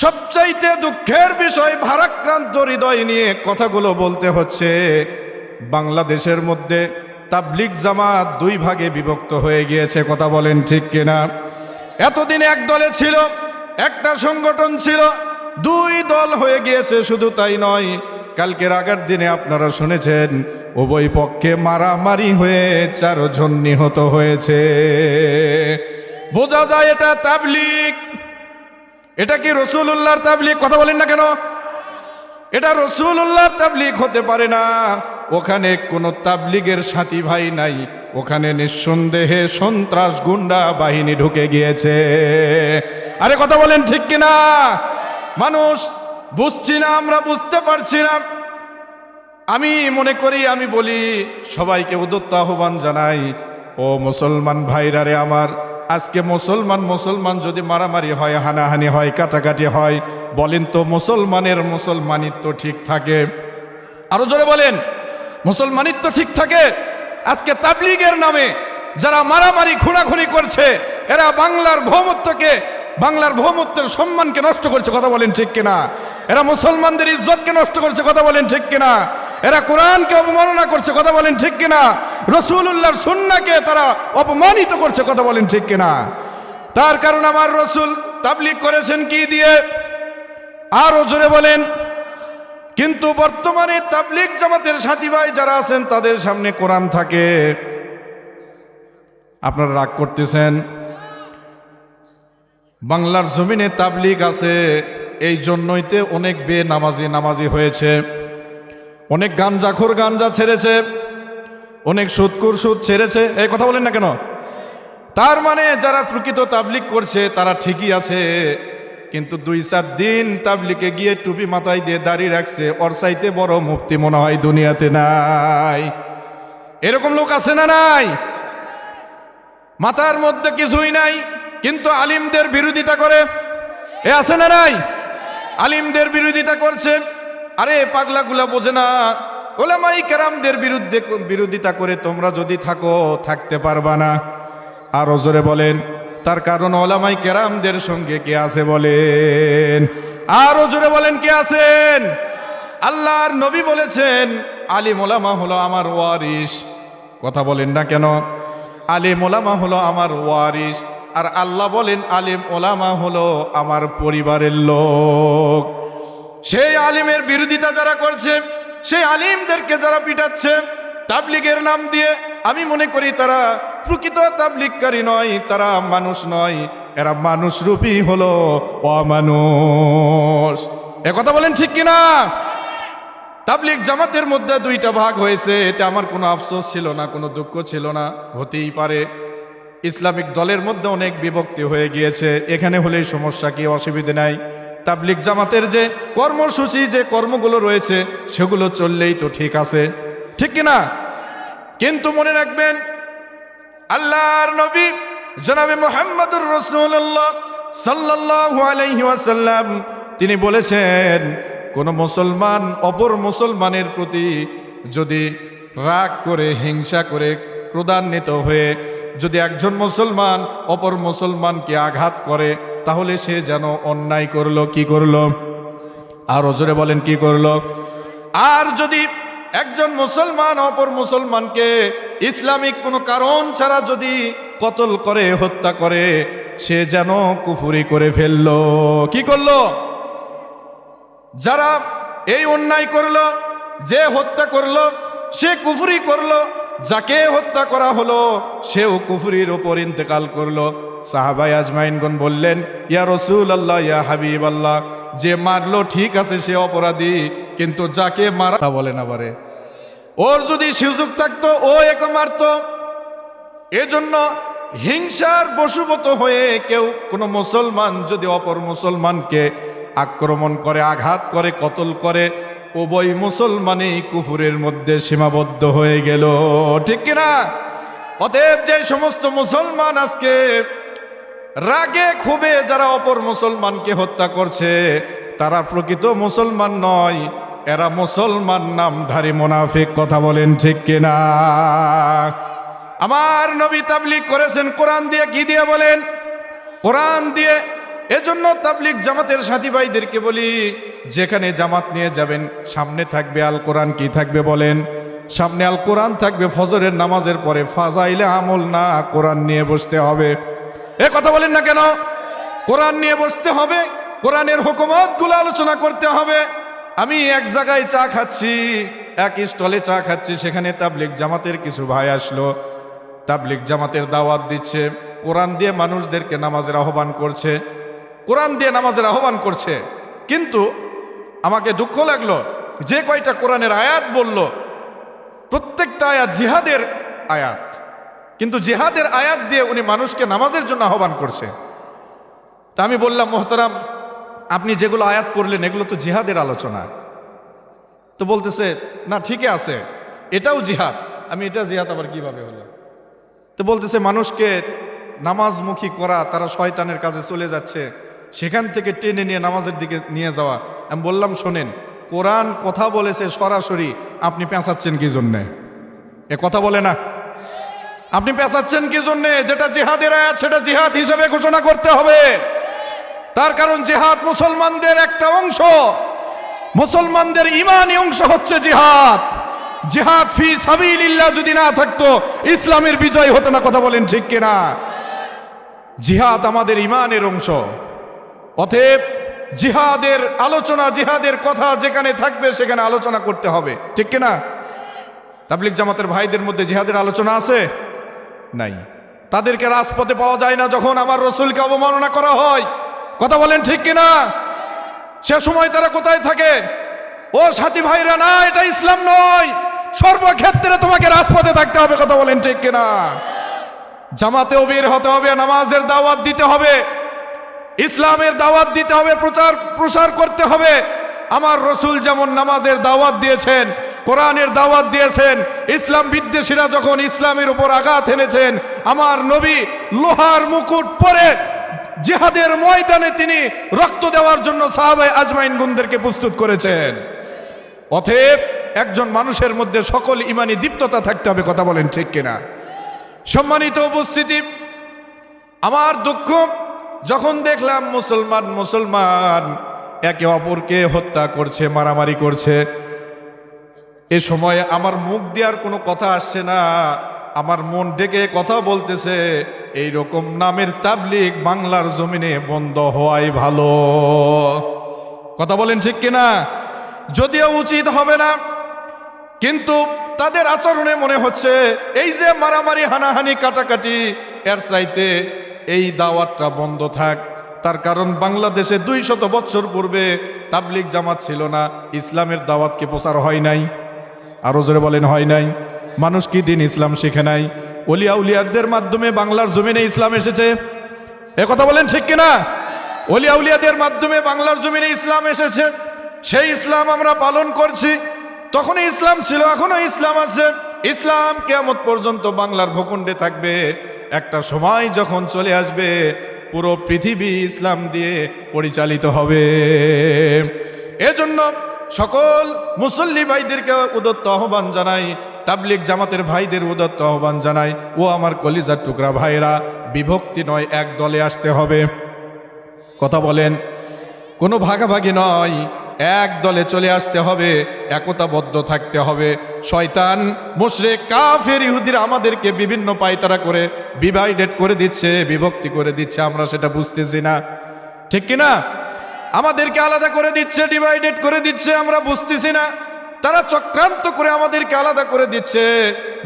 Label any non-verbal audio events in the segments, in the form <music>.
সবচাইতে দুঃখের বিষয়, ভারাক্রান্ত হৃদয় নিয়ে কথাগুলো বলতে হচ্ছে। বাংলাদেশের মধ্যে তাবলিক জামাত দুই ভাগে বিভক্ত হয়ে গিয়েছে, কথা বলেন ঠিক কিনা? এতদিন এক দলে ছিল, একটা সংগঠন ছিল, দুই দল হয়ে গিয়েছে, শুধু তাই নয়, কালকের আগের দিনে আপনারা শুনেছেন, উভয় পক্ষে মারামারি হয়ে চারজন নিহত হয়েছে। বোঝা যায় এটা তাবলিক এটা কি রসুল রসুল্লাহর তাবলিক কথা বলেন না কেন? এটা রসুল্লাহর তাবলিক হতে পারে না। ওখানে কোনো তাবলিগের সাথী ভাই নাই। ওখানে নিঃসন্দেহে সন্ত্রাস গুন্ডা বাহিনী ঢুকে গিয়েছে। আরে কথা বলেন ঠিক কিনা? মানুষ, বুঝছি না, আমরা বুঝতে পারছি না। আমি মনে করি, আমি বলি, সবাইকে উদত্ত আহ্বান জানাই, ও মুসলমান ভাইরা রে আমার আজকে মুসলমান মুসলমান যদি মারামারি হয়, হানাহানি হয়, কাটাকাটি হয়, বলেন তো মুসলমানের মুসলমানিত্ব ঠিক থাকে? আরও জোরে বলেন, মুসলমানিত্ব ঠিক থাকে? আজকে তাবলিগের নামে যারা মারামারি, খুনাখুনি করছে, এরা বাংলার ভৌমত্বকে, বাংলার ভৌমত্বের সম্মানকে নষ্ট করছে, কথা বলেন ঠিক কিনা? এরা মুসলমানদের ইজ্জতকে নষ্ট করছে, কথা বলেন ঠিক কিনা? এরা কোরআনকে অবমাননা করছে, কথা বলেন ঠিক কিনা? রসুল্লাহর সুন্নাকে তারা অপমানিত করছে, কথা বলেন ঠিক কিনা? তার কারণ আমার রসুল তাবলিগ করেছেন কি দিয়ে? আরও জোরে বলেন। কিন্তু বর্তমানে তাবলিগ জামাতের সাথী ভাই যারা আছেন, তাদের সামনে কোরআন থাকে। আপনারা রাগ করতেছেন? বাংলার জমিনে তাবলিগ আছে, এই জন্যইতে অনেক বে নামাজি নামাজি হয়েছে। অনেক গাঞ্জাখোর গাঞ্জা ছেড়েছে, অনেক সুদকুর সুদ ছেড়েছে, এই কথা বলেন না কেন? তার মানে যারা প্রকৃত তাবলিগ করছে, তারা ঠিকই আছে, কিন্তু দুই চার দিন তাবলিকে গিয়ে টুপি মাথায় দিয়ে দাঁড়িয়ে রাখছে, ওর চাইতে বড় মুক্তি মনে হয় দুনিয়াতে নাই। এরকম লোক আছে না নাই? মাথার মধ্যে কিছুই নাই, কিন্তু আলিমদের বিরোধিতা করে, এ আছে না নাই? আলিমদের বিরোধিতা করছে আরে, পাগলাগুলা বোঝে না। ওলামাই কেরামদের বিরুদ্ধে বিরোধিতা করে তোমরা যদি থাকো, থাকতে পারবা না। আর জোরে বলেন, তার কারণ ওলামাই কেরামদের সঙ্গে কে আছে বলেন? আর জোরে বলেন, কে আছেন? আল্লাহর নবী বলেছেন, আলিম ওলামা হলো আমার ওয়ারিস কথা বলেন না কেন? আলিম ওলামা হলো আমার ওয়ারিস আর আল্লাহ বলেন, আলিম ওলামা হলো আমার পরিবারের লোক। সেই আলিমের বিরোধিতা যারা করছে, সেই আলিমদেরকে যারা পিটাচ্ছে, তাবলিগের নাম দিয়ে আমি মনে করি তারা প্রকৃত তাবলিগকারী নয়, তারা মানুষ নয়, এরা মানুষ রূপী হলো অমানুষ। কথা বলেন ঠিক কিনা? তাবলিগ জামাতের মধ্যে দুইটা ভাগ হয়েছে, এতে আমার কোনো আফসোস ছিল না, কোনো দুঃখ ছিল না, হতেই পারে। ইসলামিক দলের মধ্যে অনেক বিভক্তি হয়ে গিয়েছে, এখানে হলেই সমস্যা, কি অসুবিধে নাই। তাবলিগ জামাতের যে কর্মসূচি, যে কর্মগুলো রয়েছে, সেগুলো চললেই তো ঠিক আছে। ঠিক কিনা কিন্তু মনে রাখবেন, আল্লাহর নবী জনাবে মোহাম্মদুর রসুল্লাহ সাল্লাল্লাহু আলাইহি ওয়াসাল্লাম, তিনি বলেছেন, কোন মুসলমান অপর মুসলমানের প্রতি যদি রাগ করে, হিংসা করে ক্রোধান্বিত হয়ে যদি একজন মুসলমান অপর মুসলমানকে আঘাত করে তাহলে সে যেন অন্যায় করল, কি করল? আর জোরে বলেন, কি করল? আর যদি একজন মুসলমান অপর মুসলমানকে ইসলামিক কোনো কারণ ছাড়া যদি কতল করে, হত্যা করে, সে যেন কুফুরি করে ফেলল, কি করল? যারা এই অন্যায় করল, যে হত্যা করল, সে কুফুরি করল যাকে হত্যা করা হলো, সেও কুফরির ওপর ইন্তেকাল করল। সাহাবাই আজমাইনগণ বললেন, ইয়া রসুল আল্লাহ ইয়া হাবিব আল্লাহ যে মারলো ঠিক আছে, সে অপরাধী, কিন্তু যাকে মারা বলেন আবারে ওর যদি সুযোগ থাকতো, ও এক মারতো। এজন্য হিংসার বশীভূত হয়ে কেউ, কোনো মুসলমান, যদি অপর মুসলমানকে আক্রমণ করে, আঘাত করে, কতল করে উভয় মুসলমানই কুফুরের মধ্যে সীমাবদ্ধ হয়ে গেল। ঠিক কিনা? অতএব যে সমস্ত মুসলমান আজকে রাগে খুবে যারা অপর মুসলমানকে হত্যা করছে, তারা প্রকৃত মুসলমান নয়, এরা মুসলমান নামধারী মোনাফিক, কথা বলেন ঠিক কিনা? আমার নবী তাবলিগ করেছেন, কোরআন দিয়ে কি দিয়ে বলেন? কোরআন দিয়ে এজন্য তাবলিক জামাতের সাথী ভাইদেরকে বলি, যেখানে জামাত নিয়ে যাবেন, সামনে থাকবে আল কোরআন কি থাকবে বলেন? সামনে আল কোরআন থাকবে ফজরের নামাজের পরে, ফাজাইলে আমল না, কোরআন নিয়ে বসতে হবে। এ কথা বলেন না কেন? কোরআন নিয়ে বসতে হবে, কোরআনের হুকুমতগুলো আলোচনা করতে হবে। আমি এক জায়গায় চা খাচ্ছি, এক স্টলে চা খাচ্ছি, সেখানে তাবলিক জামাতের কিছু ভাই আসলো। তাবলিক জামাতের দাওয়াত দিচ্ছে। কোরআন দিয়ে মানুষদেরকে নামাজের আহ্বান করছে। কোরআন দিয়ে নামাজের আহ্বান করছে। কিন্তু আমাকে দুঃখ লাগল, যে কয়টা কোরআনের আয়াত বলল, প্রত্যেকটা আয়াত জিহাদের আয়াত। কিন্তু জিহাদের আয়াত দিয়ে উনি মানুষকে নামাজের জন্য আহ্বান করছে। তা আমি বললাম, মোহতারাম, আপনি যেগুলো আয়াত পড়লেন, এগুলো তো জিহাদের আলোচনা। তো বলতেছে, না, ঠিকই আছে, এটাও জিহাদ। আমি, এটা জিহাদ আবার কীভাবে হলো? তো বলতেছে, মানুষকে নামাজমুখী করা, তারা শয়তানের কাছে চলে যাচ্ছে সেখান থেকে টেনে নিয়ে নামাজের দিকে নিয়ে যাওয়া। আমি বললাম, শোনেন, কোরআন কথা বলেছে সরাসরি, আপনি পেঁচাচ্ছেন কি জন্যে? এ কথা বলে না। আপনি পেঁচাচ্ছেন কি জন্যে? যেটা জিহাদের আয়াত, সেটা জিহাদ হিসেবে ঘোষণা করতে হবে। তার কারণ জিহাদ মুসলমানদের একটা অংশ। মুসলমানদের ইমানি অংশ হচ্ছে জিহাদ। জিহাদ ফি সাবিলিল্লাহ যদি না থাকতো, ইসলামের বিজয় হতো না। কথা বলেন ঠিক কিনা? জিহাদ আমাদের ইমানের অংশ। অতএব জিহাদের আলোচনা, জিহাদের কথা যেখানে থাকবে সেখানে আলোচনা করতে হবে। ঠিক কিনা? তাবলিক জামাতের ভাইদের মধ্যে জিহাদের আলোচনা আছে? নাই। তাদেরকে রাজপথে পাওয়া যায় না যখন আমার রসুলকে অবমাননা করা হয়। কথা বলেন ঠিক কিনা? সে সময় তারা কোথায় থাকে? ও সাথী ভাইরা, না, এটা ইসলাম নয়। সর্বক্ষেত্রে তোমাকে রাজপথে থাকতে হবে, কথা বলেন ঠিক কিনা? জামাতেও বের হতে হবে, নামাজের দাওয়াত দিতে হবে। ইসলামের দাওয়াত দিতে হবে, প্রচার, প্রসার করতে হবে। আমার রসুল যেমন নামাজের দাওয়াত দিয়েছেন, কোরআনের দাওয়াত দিয়েছেন, ইসলাম বিদ্বেষীরা যখন ইসলামের উপর আঘাত এনেছেন, আমার নবী লোহার মুকুট পরে জেহাদের ময়দানে তিনি রক্ত দেওয়ার জন্য সাহাবাই আজমাইন গুনদেরকে প্রস্তুত করেছেন। অতএব একজন মানুষের মধ্যে সকল ইমানি দীপ্ততা থাকতে হবে, কথা বলেন ঠিক কিনা? সম্মানিত উপস্থিতি, আমার দুঃখ যখন দেখলাম মুসলমান মুসলমান, একে অপরকে হত্যা করছে, মারামারি করছে, এ সময় আমার মুখ দেওয়ার কোনো কথা আসছে না, আমার মন ডেকে কথা বলতেছে এই রকম নামের তাবলিক বাংলার জমিনে বন্ধ হওয়াই ভালো। কথা বলেন ঠিক কিনা? যদিও উচিত হবে না, কিন্তু তাদের আচরণে মনে হচ্ছে, এই যে মারামারি, হানাহানি, কাটাকাটি, এর চাইতে এই দাওয়াতটা বন্ধ থাক। তার কারণ বাংলাদেশে দুই শত বছর পূর্বে তাবলিক জামাত ছিল না, ইসলামের দাওয়াতকে প্রচার হয় নাই। আরও জোরে বলেন, হয় নাই। মানুষ কি দিন ইসলাম শিখে নাই? অলিয়া উলিয়াদের মাধ্যমে বাংলার জমিনে ইসলাম এসেছে। এ কথা বলেন ঠিক কিনা? অলিয়া উলিয়াদের মাধ্যমে বাংলার জমিনে ইসলাম এসেছে। সেই ইসলাম আমরা পালন করছি। তখন ইসলাম ছিল এখনও ইসলাম আছে। ইসলাম কেমত পর্যন্ত বাংলার ভূখণ্ডে থাকবে। একটা সময় যখন চলে আসবে, পুরো পৃথিবী ইসলাম দিয়ে পরিচালিত হবে। এজন্য সকল মুসল্লি ভাইদেরকে উদত্ত আহ্বান জানাই তাবলিক জামাতের ভাইদের উদত্ত আহ্বান জানাই, ও আমার কলিজার টুকরা ভাইরা বিভক্তি নয়, এক দলে আসতে হবে। কথা বলেন, কোনো ভাগাভাগি নয় এক দলে চলে আসতে হবে, একতাবদ্ধ থাকতে হবে। শয়তান মুশরে কাফের, ইহুদিরা আমাদেরকে বিভিন্ন পায়তারা করে ডিভাইডেড করে দিচ্ছে, বিভক্তি করে দিচ্ছে, আমরা সেটা বুঝতেছি না। ঠিক কিনা? আমাদেরকে আলাদা করে দিচ্ছে ডিভাইডেড করে দিচ্ছে, আমরা বুঝতেছি না। তারা চক্রান্ত করে আমাদেরকে আলাদা করে দিচ্ছে।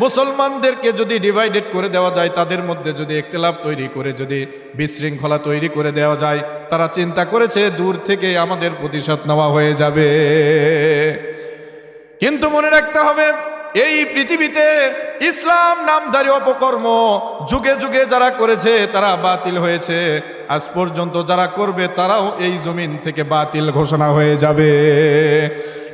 মুসলমানদেরকে যদি ডিভাইডেড করে দেওয়া যায়, তাদের মধ্যে যদি একতলাপ তৈরি করে, যদি বিশৃঙ্খলা তৈরি করে দেওয়া যায়, তারা চিন্তা করেছে, দূর থেকে আমাদের প্রতিশোধ নেওয়া হয়ে যাবে। কিন্তু মনে রাখতে হবে এই পৃথিবীতে ইসলাম নামধারী অপকর্ম যুগে যুগে যারা করেছে, তারা বাতিল হয়েছে। আজ পর্যন্ত যারা করবে, তারাও এই জমিন থেকে বাতিল ঘোষণা হয়ে যাবে।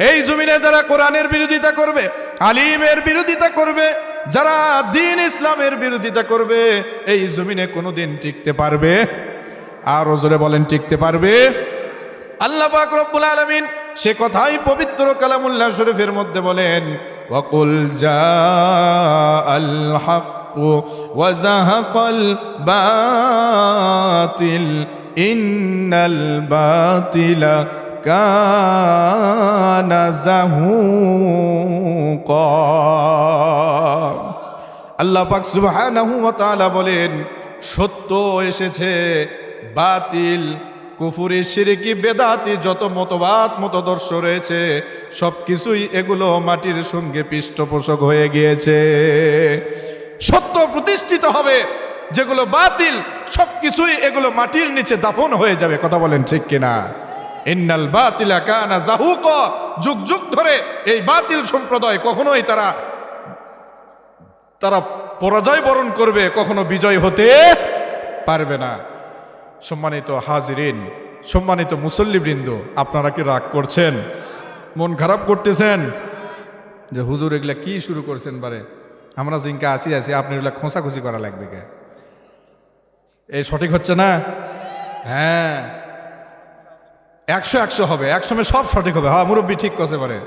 এই জমিনে যারা কোরআনের বিরোধিতা করবে, আলিমের বিরোধিতা করবে, যারা দিন ইসলামের বিরোধিতা করবে, এই জমিনে কোনোদিন টিকতে পারবে? আর ওজরে বলেন, টিকতে পারবে? আল্লাহ পাক রব্বুল আলামিন সে কথাই পবিত্র কালামুল্লাহ শরীফের মধ্যে বলেন ওয়াকুল জা আল হক وزهق الباطل إن الباطل كان زهوقا আল্লাহ পাক সুবহানাহু ওয়া তাআলা বলেন সত্য এসেছে বাতিল কুফুরি শিরকি বেদাতি, যত মতবাদ, মতদর্শ রয়েছে সব কিছুই এগুলো মাটির সঙ্গে পৃষ্ঠপোষক হয়ে গিয়েছে। সত্য প্রতিষ্ঠিত হবে, যেগুলো বাতিল সব কিছুই এগুলো মাটির নিচে দাফন হয়ে যাবে, কথা বলেন ঠিক কিনা? ইন্নাল বাতিলা কানা জাহুক, যুগ যুগ ধরে এই বাতিল সম্প্রদায় কখনোই তারা তারা পরাজয় বরণ করবে, কখনো বিজয় হতে পারবে না। সম্মানিত হাজিরিন, সম্মানিত মুসল্লিবৃন্দ, আপনারা কি রাগ করছেন? মন খারাপ করতেছেন? যে হুজুর এগুলা কি শুরু করছেন বারে? আমরা জিঙ্কা আসি আসি আপনি এগুলা খোঁচাখুচি করা লাগবে কে? এই সঠিক হচ্ছে না? হ্যাঁ। একশো একশো হবে, একসময় সব সঠিক হবে। হ্যাঁ মুরব্বী ঠিক করছে পারে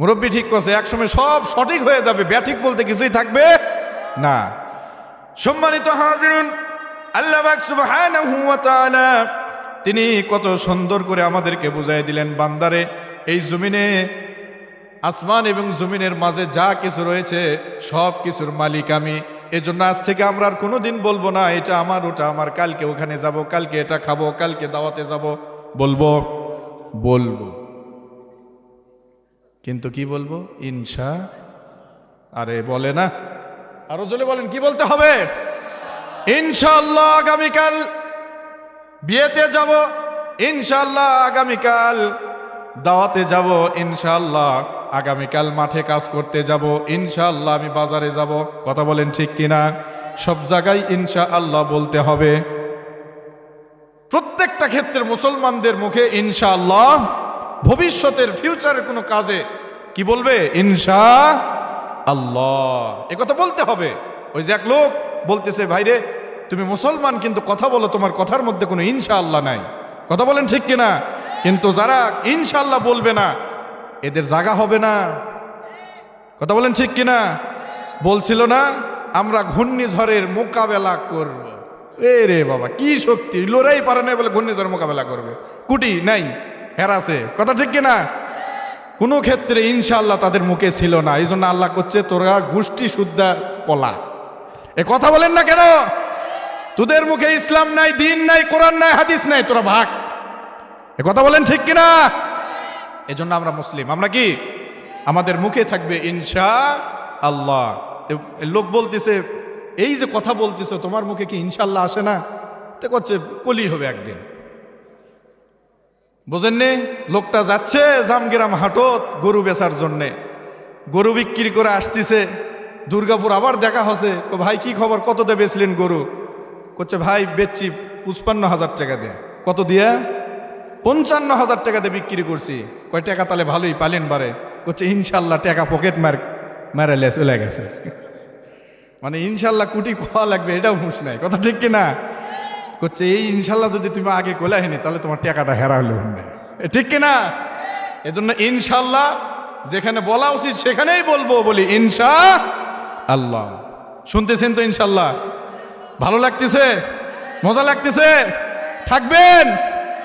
মুরব্বী ঠিক করছে একসময় সব সঠিক হয়ে যাবে। ব্যাঠিক বলতে কিছুই থাকবে না। সম্মানিত হাজিরুন আল্লাহ তিনি কত সুন্দর করে আমাদেরকে বুঝাই দিলেন, বান্দারে, এই জমিনে, আসমান এবং জমিনের মাঝে যা কিছু রয়েছে, সব কিছুর মালিক আমি। এজন্য আজ থেকে আমরা আর কোনোদিন বলব না, এটা আমার, ওটা আমার, কালকে ওখানে যাব, কালকে এটা খাব, কালকে দাওয়াতে যাব। বলব বলব। কিন্তু কি বলব? ইনশা, আরে বলে না। আরও জলে বলেন, কি বলতে হবে? ইনশাল্লাহ আগামীকাল বিয়েতে যাব ইনশাল্লাহ আগামীকাল দাওয়াতে যাব ইনশাল্লাহ আগামীকাল মাঠে কাজ করতে যাব ইনশাল্লাহ আমি বাজারে যাব। কথা বলেন ঠিক কিনা? সব জায়গায় ইনশা আল্লাহ বলতে হবে। প্রত্যেকটা ক্ষেত্রে মুসলমানদের মুখে ইনশাআল্লাহ ভবিষ্যতের ফিউচারের কোনো কাজে কি বলবে? ইনশা আল্লাহ কথা বলতে হবে। ওই যে এক লোক বলতেছে, ভাইরে, তুমি মুসলমান, কিন্তু কথা বলো, তোমার কথার মধ্যে কোনো ইনশা আল্লাহ নাই। কথা বলেন ঠিক কিনা? কিন্তু যারা ইনশাআল্লাহ বলবে না, এদের জাগা হবে না। কথা বলেন ঠিক কিনা? বলছিল না, আমরা ঘূর্ণিঝড়ের মোকাবেলা করব। এ রে বাবা, কি শক্তি? লড়াই পারে না বলে ঘূর্ণিঝড় মোকাবেলা করবে। কুটি নাই হেরাছে কথা ঠিক কিনা? কোনো ক্ষেত্রে ইনশাআল্লাহ তাদের মুখে ছিল না। এই জন্য আল্লাহ করছে, তোরা গোষ্ঠী শুদ্ধা পলা। এ কথা বলেন না কেন? তোদের মুখে ইসলাম নাই, দিন নাই, কোরআন নাই, হাদিস নাই, তোরা ভাগ। এ কথা বলেন ঠিক কিনা? এজন্য আমরা মুসলিম। আমরা কি? আমাদের মুখে থাকবে ইনশা আল্লাহ। লোক বলতেছে, এই যে কথা বলতেছে, তোমার মুখে কি ইনশাল্লাহ আসে না? তো করছে কলি হবে একদিন। বোঝেননি লোকটা যাচ্ছে জামগেরাম হাটত গরু বেচার জন্যে। গরু বিক্রি করে আসতেছে। দুর্গাপুর আবার দেখা হচ্ছে কো, ভাই, কি খবর? কত কততে বেচলেন গরু? করছে ভাই, বেচছি পুষ্পান্ন হাজার টাকা দিয়ে। কত দিয়ে? পঞ্চান্ন হাজার টাকা দিয়ে বিক্রি করছি। কয়, টাকা তাহলে ভালোই, পালেন বারে। করছে ইনশাল্লাহ টাকা পকেট মার মারালে চলে গেছে। মানে ইনশাল্লাহ কুটি খোয়া লাগবে, এটাও হুঁশ নাই। কথা ঠিক কিনা করছে এই ইনশাল্লাহ যদি তুমি আগে কোলে হয়নি তাহলে তোমার টাকাটা হেরা হলে না ঠিক কিনা এজন্য ইনশাল্লাহ, যেখানে বলা উচিত, সেখানেই বলব, বলি, ইনশা আল্লাহ। শুনতেছেন তো ইনশাল্লাহ? ভালো লাগতেছে? মজা লাগতেছে? থাকবেন?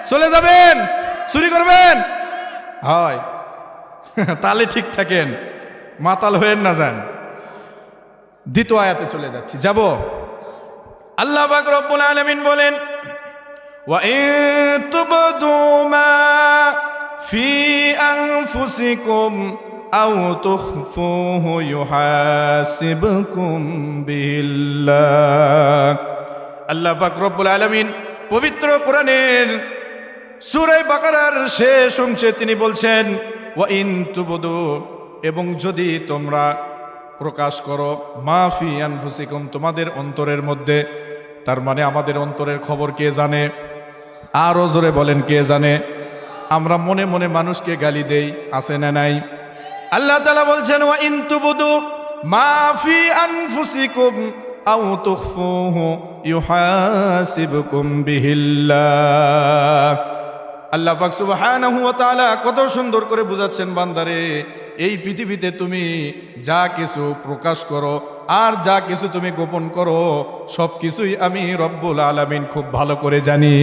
চলে যাবেন? চুরি করবেন? হয়। <laughs> তাহলে ঠিক থাকেন। মাতাল হয়েন না যান। দ্বিতীয় আয়াতে চলে যাচ্ছি। যাব? আল্লাহ পাক রব্বুল আলামিন বলেন তুবদু মা ফি আনফুসিকুম আও তুখফুহু ইউহাসিবকুম বিল্লাহ আল্লাহ পাক রব্বুল আলামিন পবিত্র কোরআনের সূরা বাকারার শেষ অংশে তিনি বলছেন, ওয়া ইন তুবদু এবং যদি তোমরা প্রকাশ করো মাফি আনফুসিকুম তোমাদের অন্তরের মধ্যে, তার মানে আমাদের অন্তরের খবর কে জানে? আরও জোরে বলেন, কে জানে? আমরা মনে মনে মানুষকে গালি দেই, আছে না নাই? আল্লাহ তালা বলছেন, ওয়া ইনতুবুদু মাফি আনফুসিকুম আও তুখফুহু ইউহাসিবকুম বিহিল্লাহ। আল্লাহ পাক সুবহানাহু ওয়া তাআলা কত সুন্দর করে বুঝাচ্ছেন, বান্দারে, এই পৃথিবীতে তুমি যা কিছু প্রকাশ করো আর যা কিছু তুমি গোপন করো সব কিছুই আমি রব্বুল আলামিন খুব ভালো করে জানি।